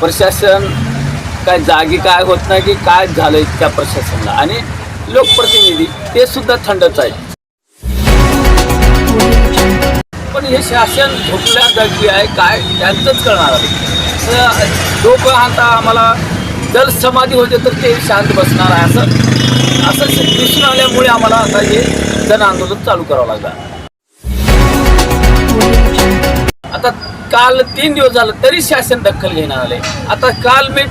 प्रशासन काय जागी काय होत नाही की काय झालंय त्या प्रशासनाला. आणि लोकप्रतिनिधी ते सुद्धा थंडच आहेत. पण हे शासन झोपल्या जागी आहे काय त्यांचंच कळणार आहे. लोक आता आम्हाला जर समाधी होते तर ते शांत बसणार आहे असं असं दिसून आल्यामुळे आम्हाला आता हे जन आंदोलन चालू करावं लागलं. आता काल तीन दिवस झालं तरी शासन दखल घेणार आले आता काल मी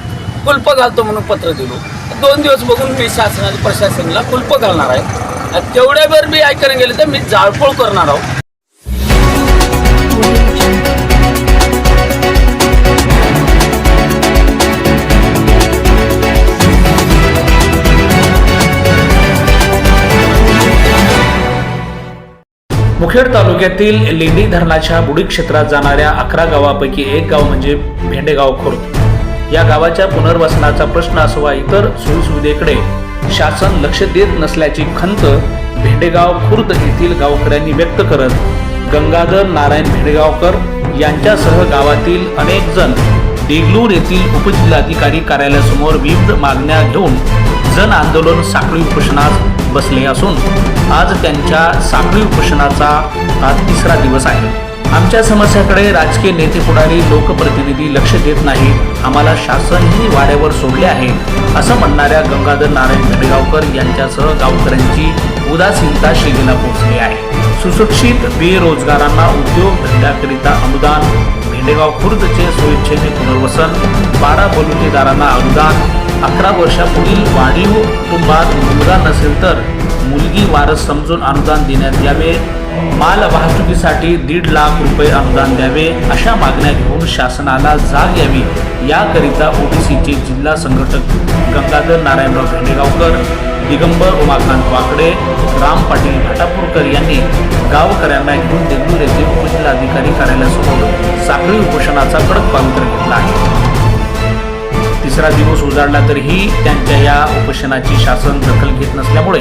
कुल्प घालतो म्हणून पत्र दिलो. दोन दिवस बघून मी शासनाच्या प्रशासनाला कुल्प घालणार आहे. तेवढ्यावर मी ऐकायला गेले तर मी जाळपोळ करणार आहोत. मुखेड तालुक्यातील लेंडी धरणाच्या बुडी क्षेत्रात जाणाऱ्या अकरा गावापैकी एक गाव म्हणजे भेंडेगाव खुर्द. या गावाच्या पुनर्वसनाचा प्रश्न असवा इतर सुविधेकडे शासन लक्ष देत नसल्याची खंत भेंडेगाव खुर्द येथील गावकऱ्यांनी व्यक्त करत गंगाधर नारायण भेंडेगावकर यांच्यासह गावातील अनेक जण देगलूर येथील उपजिल्हाधिकारी कार्यालयासमोर विविध मागण्या घेऊन जन आंदोलन साखळी उपोषणास बसले असून आज त्यांच्या साखळी उपोषणाचा हा तिसरा दिवस आहे. आमच्या समस्याकडे राजकीय नेते पुढारी लोकप्रतिनिधी लक्ष देत नाही. आम्हाला शासनही वाड्यावर सोडले आहे असं म्हणणाऱ्या गंगाधर नारायण भेडेगावकर यांच्यासह गावकऱ्यांची उदासीनता शिगेला पोहोचली आहे. सुशिक्षित बेरोजगारांना उद्योग धंद्याकरिता अनुदान भेंडेगाव खुर्दचे स्वइच्छेने पुनर्वसन बारा बलुतेदारांना अनुदान अकरा वर्षापुढील वाढीव कुटुंबात मुलगा नसेल तर मुलगी वारस समजून अनुदान देण्यात यावे. माल वाहतुकीसाठी दीड लाख रुपये अनुदान द्यावे अशा मागण्या घेऊन शासनाला जाग यावी. याकरिता ओबीसीचे जिल्हा संघटक गंगाधर नारायणराव भेंडेगावकर दिगंबर उमाकांत वाकडे राम पाटील भाटापूरकर यांनी गावकऱ्यांना घेऊन देगलूर येथील उपजिल्हाधिकारी कार्यालयासमोर साखळी उपोषणाचा कडक पवित्र घेतला आहे. तिसरा दिवस उजाडला तरीही त्यांच्या या उपोषणाची शासन दखल घेत नसल्यामुळे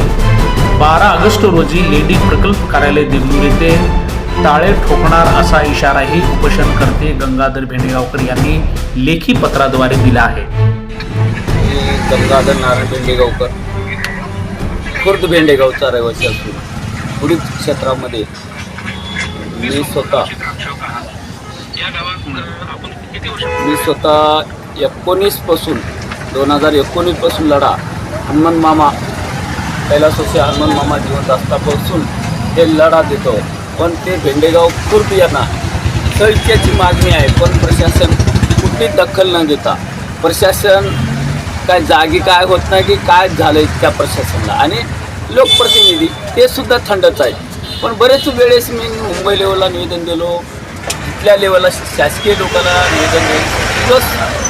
बारा ऑगस्ट रोजी लेडी प्रकल्प कार्यालय देगलूर येथे टाळे ठोकणार असा इशाराही उपोषणकर्ते गंगाधर भेंडेगावकर यांनी लेखी पत्राद्वारे दिला आहे. गंगाधर नारायण भेंडेगावकर खुर्द भेंडेगावचा रहिवासी असून पुढील क्षेत्रामध्ये मी स्वतः मी स्वतः एकोणीसपासून दोन हजार एकोणीसपासून लढा. हनुमान मामा कैलासोशी हनुमान मामा जिवंत असतापासून हे लढा देतो. पण ते भेंडेगाव खुर्द यांना सैक्याची मागणी आहे पण प्रशासन कुठली दखल न घेता. प्रशासन काय जागी काय होत नाही की काय झालं त्या प्रशासनाला. आणि लोकप्रतिनिधी ते सुद्धा थंडच आहेत. पण बरेच वेळेस मी मुंबई लेवलला निवेदन दिलो इथल्या लेवलला शासकीय लोकांना निवेदन दिलं. दिवस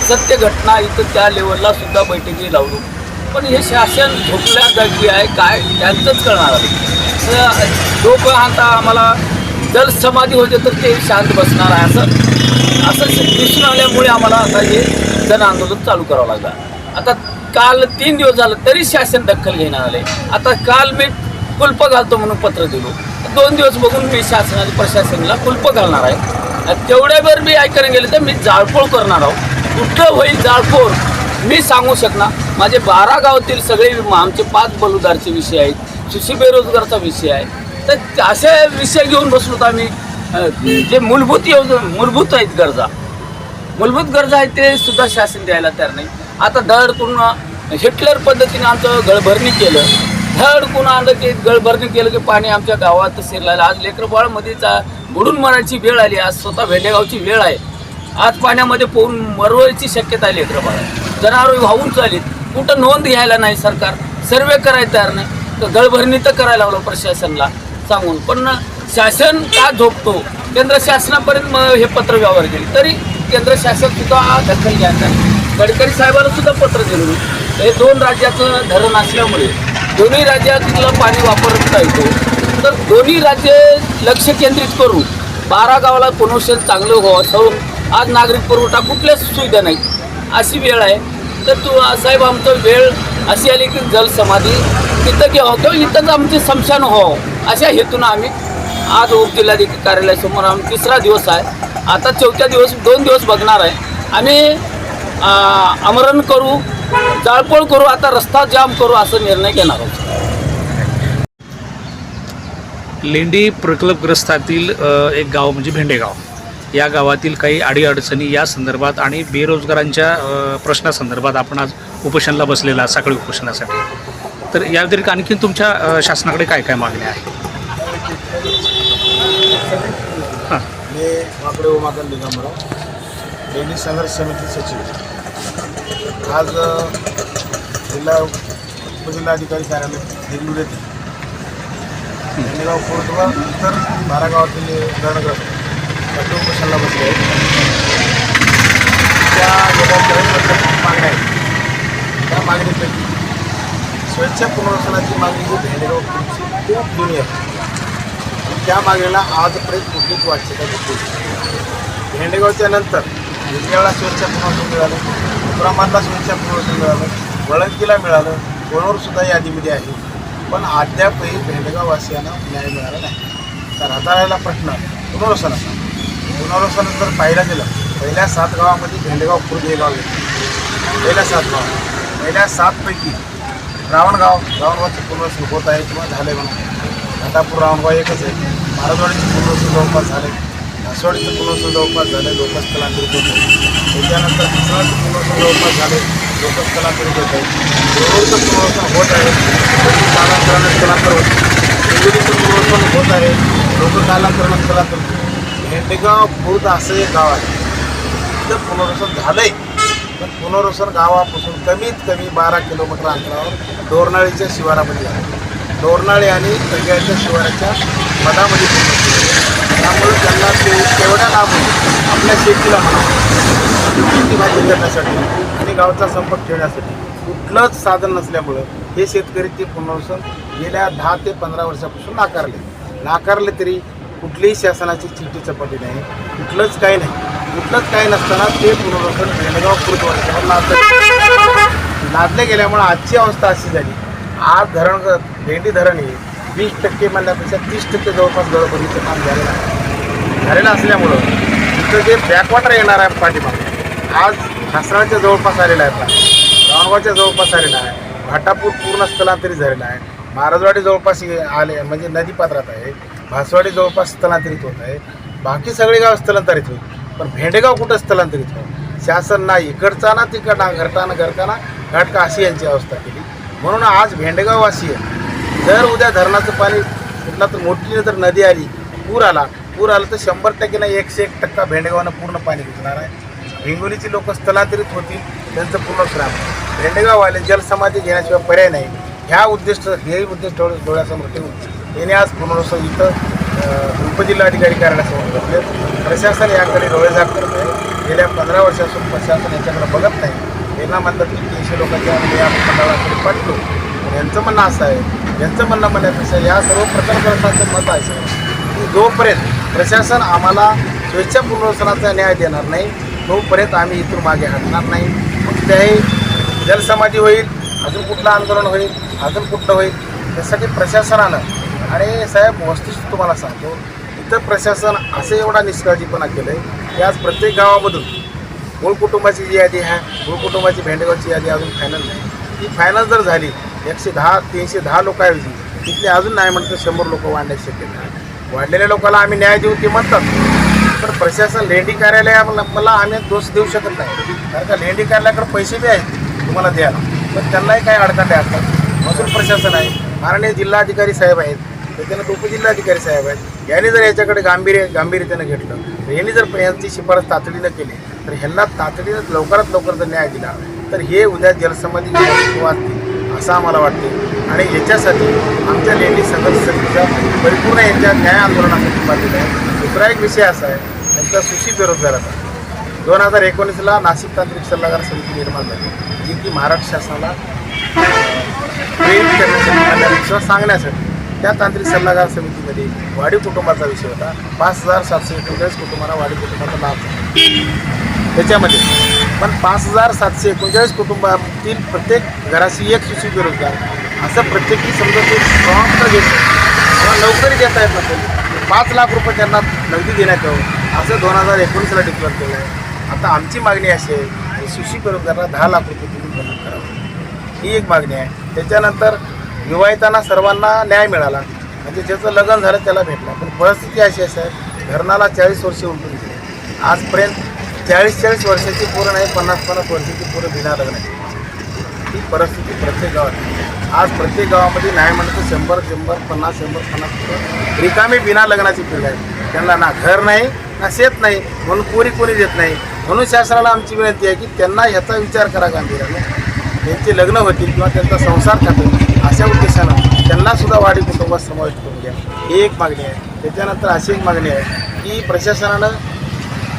सत्य घटना इथं त्या लेवलला सुद्धा बैठकी लावलो. पण हे शासन झोपल्या जागी आहे काय त्यांचंच कळणार आहे. तर लोक आता आम्हाला जर समाधी होते तर ते शांत बसणार आहे असं असं दिसून आल्यामुळे आम्हाला आता हे जन आंदोलन चालू करावं लागलं. आता काल तीन दिवस झालं तरी शासन दखल घेणार आले आता काल मी कुल्प घालतो म्हणून पत्र दिलो. दोन दिवस बघून मी शासनाच्या प्रशासनाला कुल्प घालणार आहे. तेवढ्यावर मी ऐकायला गेले तर मी जाळपोळ करणार आहोत कुठं होईल जाळपोळ मी सांगू शकणार. माझे बारा गावातील सगळे आमचे पाच बलुदारचे विषय आहेत सुशी बेरोजगारचा विषय आहे. तर असे विषय घेऊन बसलो तर आम्ही. जे मूलभूत योजना मूलभूत आहेत गरजा. मूलभूत गरजा आहेत ते सुद्धा शासन द्यायला तयार नाही. आता धड करून हिटलर पद्धतीने आमचं गळभरणी केलं. धड कुणा आलं की गळभरणी केलं की पाणी आमच्या गावात शिरलेलं. आज लेकरबाळमध्ये चा बुडून मरायची वेळ आली. आज स्वतः भेंडेगावची वेळ आहे. आज पाण्यामध्ये पोहून मरवायची शक्यता आहे लेकरबाळ जनावर वाहून चालीत. कुठं नोंद घ्यायला नाही सरकार. सर्वे करायला तयार नाही. तर गळभरणी तर करायला लावलं प्रशासनाला सांगून. पण शासन का झोपतो? केंद्र शासनापर्यंत मग हे पत्र व्यवहार केले. तरी केंद्र शासन सुद्धा दखल घ्यायचं नाही. गडकरी साहेबांना सुद्धा पत्र दिलं हे दोन राज्याचं धरण असल्यामुळे दोन्ही राज्यातलं पाणी वापरता येतो. तर दोन्ही राज्य लक्ष केंद्रित करून बारा गावाला पुनर्वसन चांगलं व्हावं असं आज नागरिक पुरवठा कुठल्याच सुविधा नाही. अशी वेळ आहे. तर तू साहेब आमचं वेळ अशी आली की जलसमाधी तिथं घ्यावं किंवा हो. इथंच आमचे समशान व्हावं हो. अशा हेतूनं आम्ही आज उपजिल्हाधिकारी कार्यालयासमोर आम्ही तिसरा दिवस आहे. आता चौथ्या दिवस दोन दिवस बघणार आहे. आम्ही आमरण करू जाळपोळ करू आता रस्ता जाम करू असं निर्णय घेणार आहोत. लेंडी प्रकल्पग्रस्तातील एक गाव म्हणजे भेंडेगाव. या गावातील काही अडीअडचणी या संदर्भात आणि बेरोजगारांच्या प्रश्नासंदर्भात आपण आज उपोषणाला बसलेला साखळी उपोषणासाठी. तर या व्यतिरिक्त आणखी तुमच्या शासनाकडे काय काय मागण्या आहेत? हां. मी वाकडे उमाकांत दिगंबराव संघर्ष समिती सचिव. आज जिल्हा उपजिल्हाधिकारी कार्यालय येथे धनेगाव कोर्टवर इतर बारा गावातील धरणग्रस्त. त्याचे उपोषणाला बसले आहेत. त्या लोकांच्या मागण्या आहेत त्या मागणीपैकी स्वच्छ पुनर्वसनाची मागणी ही भेंडेगाव कोर्टची खूप जुनी आहे. त्या मागणीला आजपर्यंत कुठलीच वाच्यता घेतली भेंडेगावच्या नंतर विजयाला स्वच्छ पुनर्वसन मिळालं. उप्रामातला स्वच्छ पुनर्वसन मिळालं. वळंकीला मिळालं. कोणवर सुद्धा यादीमध्ये आहे. पण अद्यापही भेंडेगाव न्याय मिळाला नाही. तर आता राहिला प्रश्न पुनर्वसनाचा पुनर्वसन जर पाहायला गेलं पहिल्या सात गावामध्ये भेंडेगाव खुर्द हे गाव येतं पहिल्या सात गाव पहिल्या सातपैकी रावणगाव रावणगावचं पुनर्वसन होत आहे किंवा झालं आहे म्हणून. घाटापूर रावणगाव एकच आहे. महाराजवाडीचं पुनर्वसन जवळपास झाले घासवाडीचं पुनर्वसन जवळपास झाले लोकस्थलांतरित होते त्याच्यानंतर घासवाडीचं पुनर्वसन जवळपास झाले लोक स्थलांतरित होत आहे रोडचं पुनर्वसन होत आहे लोक कालांतराने स्थलांतर होत हिंगोलीचं पुनर्वसन होत आहे लोक कालांतराने स्थलांतर होत आहे. भेंडेगाव खुर्द असं एक गाव आहे. तिथं पुनर्वसन आहे पण पुनर्वसन गावापासून कमीत कमी बारा किलोमीटर अंतरावर दोरनाळीच्या शिवारामध्ये आहे. दोरनाळी आणि तग्याच्या शिवाराच्या मधामध्ये त्यामुळे त्यांना ते तेवढ्या लाभ होतो आपल्या शेतीला म्हणा शेती भाजी करण्यासाठी. गावचा संपर्क ठेवण्यासाठी कुठलंच साधन नसल्यामुळं हे शेतकरी ते पुनर्वसन गेल्या दहा ते पंधरा वर्षापासून नाकारले. नाकारले तरी कुठलीही शासनाची चिठ्ठी चपाटी नाही कुठलंच काही नाही. कुठलंच काही नसताना ते पुनर्वसन बेळगाव पूर्ववर्षावर लादलं लादले गेल्यामुळे आजची अवस्था अशी झाली. आज धरण भेंडी धरण हे वीस टक्के म्हणल्यापेक्षा तीस टक्के जवळपास गडबडीचं काम झालेलं आहे. झालेलं असल्यामुळं तिथं जे बॅकवॉटर येणार आहे पाठीमागे आज हासराच्या जवळपास आलेला आहे पाणी रावणगावच्या जवळपास आलेला आहे. घाटापूर पूर्ण स्थलांतरित झालेला आहे. महाराजवाडी जवळपास आले म्हणजे नदीपात्रात आहे. भासवाडी जवळपास स्थलांतरित होत आहे. बाकी सगळे गाव स्थलांतरित होईल पण भेंडेगाव कुठं स्थलांतरित होईल शासन ना इकडचा ना तिकडा घरताना ना घरका घाटका अशी यांची अवस्था केली. म्हणून आज भेंडेगाव वासी आहे. जर उद्या धरणाचं पाणी कुठला तर मोठी जर नदी आली पूर आला पूर आला तर शंभर टक्के ना एकशे एक टक्का भेंडेगावानं पूर्ण पाणी घेतणार आहे. हिंगोलीची लोक स्थलांतरित होतील त्यांचं पूर्ण श्राम भेंडेगाववाले जलसमाधी घेण्याशिवाय पर्याय नाही. ह्या उद्दिष्ट हे उद्दिष्ट डोळ्यासमोर ठेवून याने आज पुनर्वसन इथं उपजिल्हाधिकारी कार्यालयासमोर घेतले प्रशासन याकडे डोळेझाक करत आहे. गेल्या पंधरा वर्षापासून प्रशासन याच्याकडे बघत नाही. यांना म्हणतात की तीनशे लोकांच्या आम्ही या मंडळाकडे पाठलो. यांचं म्हणणं असं आहे यांचं म्हणणं म्हणण्यापेक्षा या सर्व प्रकल्पग्रस्तांचं मत आहे. सर, की जोपर्यंत प्रशासन आम्हाला स्वेच्छा पुनर्वसनाचा न्याय देणार नाही तोपर्यंत आम्ही इथून मागे हटणार नाही. मग जलसमाधी होईल अजून कुठलं आंदोलन होईल अजून कुठलं होईल त्यासाठी प्रशासनानं आणि साहेब वस्तूच तुम्हाला सांगतो इतर प्रशासन असं एवढा निष्काळजीपणा केलं आहे की आज प्रत्येक गावामधून मूळ कुटुंबाची जी यादी आहे मूळ कुटुंबाची भेंडेगावची यादी अजून फायनल नाही. ती फायनल जर झाली एकशे दहा तीनशे दहा लोकांऐवजी तिथले अजून नाही म्हणतं शंभर लोक वाढण्याची शक्यता वाढलेल्या लोकांना आम्ही न्याय देऊ ते म्हणतात. पण प्रशासन लेंडी कार्यालयाला मला आम्ही दोष देऊ शकत नाही. कारण का लेंडी कार्यालयाकडे पैसे बी आहेत तुम्हाला द्यायला पण त्यांनाही काही अडकाटे असतात महसूल प्रशासन आहे माननीय जिल्हाधिकारी साहेब आहेत त्याच्यानंतर उपजिल्हाधिकारी साहेब आहेत. यांनी जर याच्याकडे गांभीर्य गांभीर्यतेनं घेतलं तर यांनी जर यांची शिफारस तातडीनं केली तर ह्यांना तातडीनं लवकरात लवकर जर न्याय दिला तर हे उद्या जलसमाधी घेण्यास वाचतील असं आम्हाला वाटते आणि याच्यासाठी आमच्या लेंडी संघर्ष समितीचा परिपूर्ण यांच्या न्याय आंदोलनासाठी बाधित आहे. दुसरा एक विषय असा आहे त्यांचा सुशी बेरोजगाराचा दोन हजार एकोणीसला नाशिक तांत्रिक सल्लागार समिती निर्माण झाली जी की महाराष्ट्र शासनाला विषय करण्यासाठी सांगण्यासाठी. त्या तांत्रिक सल्लागार समितीमध्ये वाढीव कुटुंबाचा विषय होता. पाच हजार सातशे एकोणचाळीस कुटुंबांना वाढीव कुटुंबाचा लाभ झाला. त्याच्यामध्ये पण पाच हजार सातशे एकोणचाळीस कुटुंबातील प्रत्येक घराशी एक सुशी बेरोजगार. असं प्रत्येकी समजा ते प्रमाणपत्र घेतो किंवा लवकर देता येत नसेल पाच लाख रुपये त्यांना नगदी देण्यात यावं असं दोन हजार एकोणीसला डिक्लेअर केलं आहे आता आमची मागणी अशी आहे आणि सुशी बेरोजगारांना दहा लाख रुपये तुम्ही मदत करावं ही एक मागणी आहे. त्याच्यानंतर विवाहितांना सर्वांना न्याय मिळाला. म्हणजे ज्याचं लग्न झालं त्याला भेटला. पण परिस्थिती अशी अशी आहे धरणाला चाळीस वर्ष उलटून गेले. आजपर्यंत चाळीस चाळीस वर्षाची पोरं नाही पन्नास पन्नास वर्षाची पोरं बिना लग्नाची ही परिस्थिती प्रत्येक गावात आहे. आज प्रत्येक गावामध्ये नाही म्हणलं तर शंभर शंभर पन्नास शंभर पन्नास रिकामी बिना लग्नाची पिढी आहे. त्यांना ना घर नाही ना शेत नाही म्हणून कोरी कोणी देत नाही. म्हणून शासनाला आमची विनंती आहे की त्यांना ह्याचा विचार करा गांभीर्याने त्यांचे लग्न होतील किंवा त्यांचा संसार खातील अशा उद्देशानं त्यांनासुद्धा वाढी कुटुंबात समाविष्ट करून घ्या ही एक मागणी आहे. त्याच्यानंतर अशी एक मागणी आहे की प्रशासनानं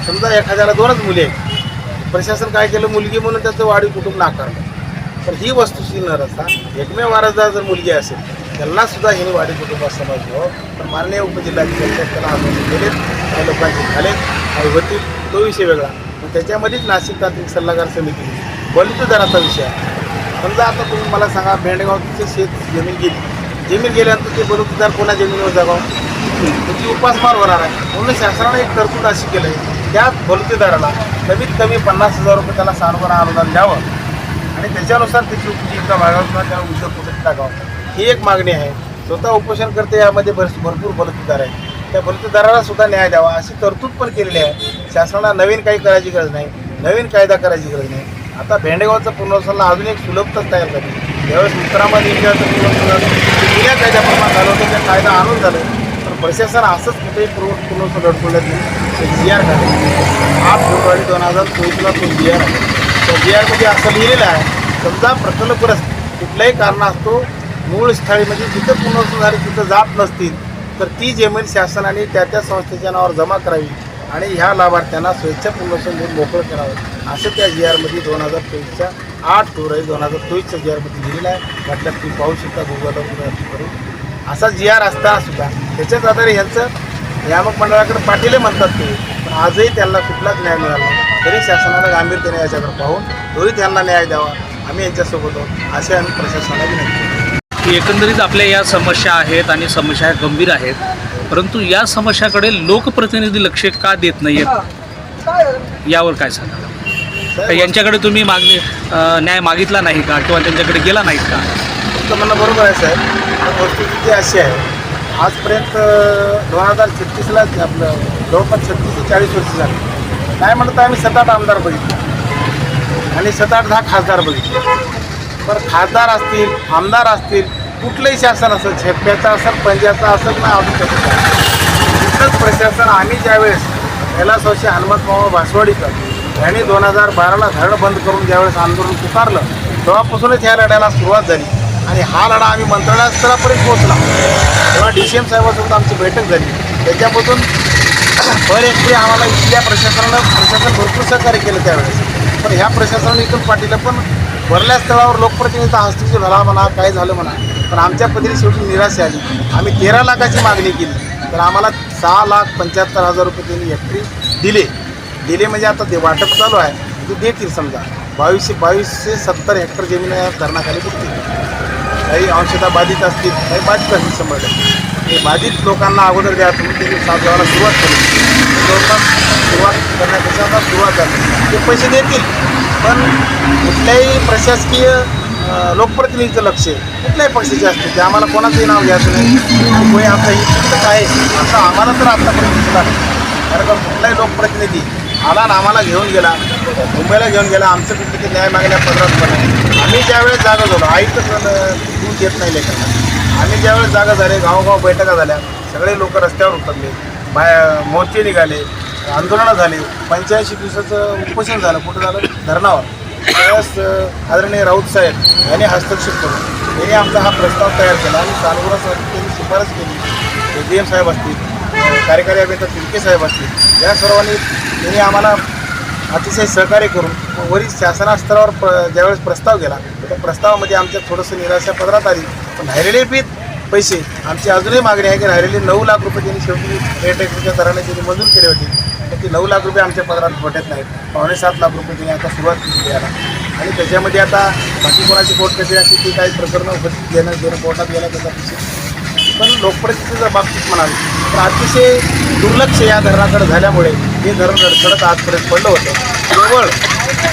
समजा एखाद्याला दोनच मुली आहेत. प्रशासन काय केलं? मुलगी म्हणून त्याचं वाढीव कुटुंब नाकारलं. तर ही वस्तूशी न रचता एकमेव वारसदार जर मुलगी असेल त्यांना सुद्धा हिने वाडी कुटुंबात समाज पण माननीय उपजिल्हाधिकारी साहेब त्याला केले काही लोकांचे झाले काही होतील तो विषय वेगळा. पण त्याच्यामध्येच नाशिक तांत्रिक सल्लागार समिती. बलित दराचा विषय आहे. समजा आता तुम्ही मला सांगा भेंडेगावचे शेत जमीन गेली. जमीन गेल्यानंतर ते बलुतदार कोणा जमिनीवर जागावं? त्याची उपासमार होणार आहे. म्हणून शासनाने एक तरतूद अशी केलं आहे. त्या बलुतेदाराला कमीत कमी पन्नास हजार रुपये त्याला सानुग्रह अनुदान द्यावं. आणि त्याच्यानुसार त्याची उपजीविका भागावर किंवा त्याला उद्योग कुठे टाकावं. ही एक मागणी आहे. स्वतः उपोषण करते यामध्ये भर- भरपूर बलुतेदार आहे त्या बलुतेदाराला सुद्धा न्याय द्यावा अशी तरतूद पण केलेली आहे. शासनाला नवीन काही करायची गरज नाही नवीन कायदा करायची गरज नाही. आता भेंडेगावचं पुनर्वसनला अजून एक सुलभताच तयार झाली. यावेळेस उत्तरामध इंडियाचं पुनर्वसन जुन्या कायद्याप्रमाणे झालं होतं त्या कायदा आणून झालं. तर प्रशासन असंच कुठेही पूर्व पुनर्वसन लढवण्यात नाही. जी आर काढले आठ फेब्रुवारी दोन हजार चोवीसला तो जी आर आहे त्या जी आरमध्ये असं लिहिलेलं आहे समजा प्रकल्पग्रस्त कुठल्याही कारणास्तव मूळ स्थळी म्हणजे जिथं पुनर्वसन झाले तिथं जात नसतील तर ती जमीन शासनाने त्या त्या संस्थेच्या नावावर जमा करावी आणि ह्या लाभार्थ्यांना स्वेच्छा पुनर्वसन देऊन मोकळं करावं. असं त्या जी आरमध्ये दोन हजार चोवीसच्या आठ फेब्रुवारी दोन हजार चोवीसच्या जी आरमध्ये लिहिलेलं आहे. वाटल्यात तुम्ही पाहू शकता गुगलवर करून असा जी आर असताना सुद्धा. त्याच्याच आधारे ह्यांचं नियामक मंडळाकडे पाटीले म्हणतात ते पण आजही त्यांना कुठलाच न्याय मिळाला तरी शासनानं गांभीर्याने याच्याकडे पाहून तोही त्यांना न्याय द्यावा. आम्ही यांच्यासोबत आहोत. असे आम्ही प्रशासनाला विनंती एकंदरीत आपल्या या समस्या आहेत आणि समस्या गंभीर आहेत. परंतु या समस्याकडे लोकप्रतिनिधी लक्ष का देत नाही आहेत यावर काय सांगा यांच्याकडे तुम्ही मागणी न्याय मागितला नाही का किंवा त्यांच्याकडे गेला नाहीत का? म्हणणं बरोबर आहे साहेब. वस्तुस्थिती अशी आहे आजपर्यंत दोन हजार छत्तीसला आपलं जवळपास छत्तीस ते चाळीस वर्ष झाली. नाही म्हणतं आम्ही सात आठ आमदार बघितले. आणि सात आठ दहा खासदार बघितले. पण खासदार असतील आमदार असतील कुठलंही शासन असेल झेप्प्याचं असेल पंजाचं असेल ना अजून तिथंच प्रशासन आम्ही ज्यावेळेस कैलास वर्षी हनुमंतराव भासवाडीकर यांनी दोन हजार बाराला धरण बंद करून ज्यावेळेस आंदोलन पुकारलं तेव्हापासूनच ह्या लढ्याला सुरुवात झाली. आणि हा लढा आम्ही मंत्रालय स्तरापर्यंत पोहोचला. तेव्हा डी सी एम साहेबासोबत आमची बैठक झाली. त्याच्यापासून पर एकरी आम्हाला इथल्या प्रशासनानं प्रशासन भरपूर सहकार्य केलं त्यावेळेस. पण ह्या प्रशासनाने इथून पाठीला पण वरल्या स्थळावर लोकप्रतिनिधीचा हस्तक्षेप झाला म्हणा काय झालं म्हणा. पण आमच्या पद्धतीने शेवटी निराशा आली. आम्ही तेरा लाखाची मागणी केली. तर आम्हाला सहा लाख पंच्याहत्तर हजार रुपये त्यांनी हेक्टरी दिले. दिले म्हणजे आता ते वाटप चालू आहे. ते देतील समजा. बावीसशे बावीसशे सत्तर हेक्टर जमीन या धरणाखाली बुडतील काही अंशता बाधित असतील काही बाधित असतील शंभर टक्के. हे बाधित लोकांना अगोदर द्या तुम्ही त्यांनी साथ द्यायला सुरुवात केली जवळपास सुरुवात करण्यापेक्षा आता सुरुवात झाली. ते पैसे देतील पण कुठल्याही प्रशासकीय लोकप्रतिनिधीचं लक्ष आहे कुठल्याही पक्षाचे असते ते आम्हाला कोणाचंही नाव घ्यायचं नाही. कोणी आमचा ही शिक्षक आहे असं आम्हाला तर आत्तापर्यंत दिसला नाही कारण का कुठलाही लोकप्रतिनिधी आला ना आम्हाला घेऊन गेला मुंबईला घेऊन गेला आमचं कुठे ते न्याय मागण्या पदरात आहे. आम्ही ज्यावेळेस जागा झालो आई तर दूध येत नाही लेखांना आम्ही ज्यावेळेस जागा झाले गावोगाव बैठका झाल्या सगळे लोक रस्त्यावर उतरले बाय मोर्चे निघाले आंदोलनं झाले. पंच्याऐंशी दिवसाचं उपोषण झालं कुठं झालं? धरणावर. त्यावेळेस आदरणीय राऊत साहेब यांनी हस्तक्षेप करून त्यांनी आमचा हा प्रस्ताव तयार केला. आणि सानुग्रहासाठी त्यांनी शिफारस केली. डी एम साहेब असतील कार्यकारी अभियंता तिरके साहेब असतील या सर्वांनी त्यांनी आम्हाला अतिशय सहकार्य करून वरील शासनास्तरावर प्र ज्यावेळेस प्रस्ताव गेला तर त्या प्रस्तावामध्ये आमच्या थोडंसं निराशा पदरात आली. पण राहिलेले पीत पैसे आमची अजूनही मागणी आहे की राहिलेले नऊ लाख रुपये त्यांनी शेवटी रेट टेक्सच्या दराने त्यांनी मंजूर केले होते. तर ते नऊ लाख रुपये आमच्या पदरात भेटत नाहीत. पावणे सात लाख रुपये त्यांनी आता सुरुवात केली द्यायला आणि त्याच्यामध्ये आता बाकी कोणाची कोर्ट कशी अशी ती काही प्रकरणं होती घेणं घेणं कोर्टात गेलं त्याचा पण लोकप्रतिनिधीच्या बाबतीत म्हणाल तर अतिशय दुर्लक्ष या धरणाकडे झाल्यामुळे हे धरण रडखडत आजपर्यंत पडलं होतं. केवळ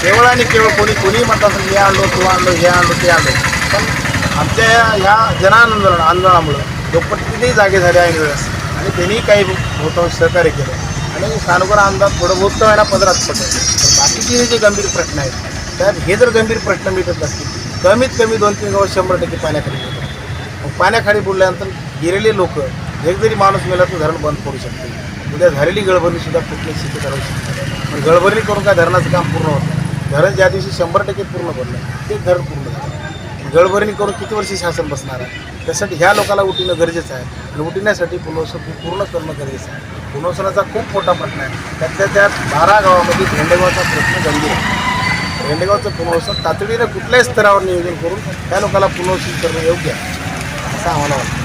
केवळ आणि केवळ कोणी कोणी म्हणतात हे आणलो तो आणलो हे आणलो ते आणलो. पण आमच्या या- ह्या जनांदोलन आंदोलनामुळं लोकप्रतिनिधी जागे झाले आहे वेळेस आणि त्यांनीही काही बहुतांश सहकार्य केलं. आणि सानुकर आमदार थोडं बहुत वेळा व्हायला पदरात पडलं. तर बाकीचे हे जे गंभीर प्रश्न आहेत त्यात हे जर गंभीर प्रश्न मिटत नसतील कमीत कमी दोन तीन गाव शंभर टक्के पाण्याखाली गेले मग पाण्याखाली बुडल्यानंतर गेलेले लोक एक जरी माणूस मेला तर धरण बंद पडू शकते. उद्या झालेली गळभरणी कुठली स्थिती ठरवू शकते पण गळभरणी करून काय धरणाचं काम पूर्ण होतं धरण ज्या दिवशी शंभर टक्के पूर्ण बनलं ते धरण पूर्ण झालं. गडबडीने करून किती वर्षी शासन बसणार आहे? त्यासाठी ह्या लोकांना उठणं गरजेचं आहे. आणि उठण्यासाठी पुनर्वसन पूर्ण करणं गरजेचं आहे. पुनर्वसनाचा खूप मोठा प्रश्न आहे. त्यातल्या त्या बारा गावामध्ये भेंडेगावचा प्रश्न गंभीर आहे. भेंडेगावचं पुनर्वसन तातडीनं कुठल्याही स्तरावर नियोजन करून त्या लोकांना पुनर्वसन करणं योग्य आहे. असं आम्हाला वाटतं.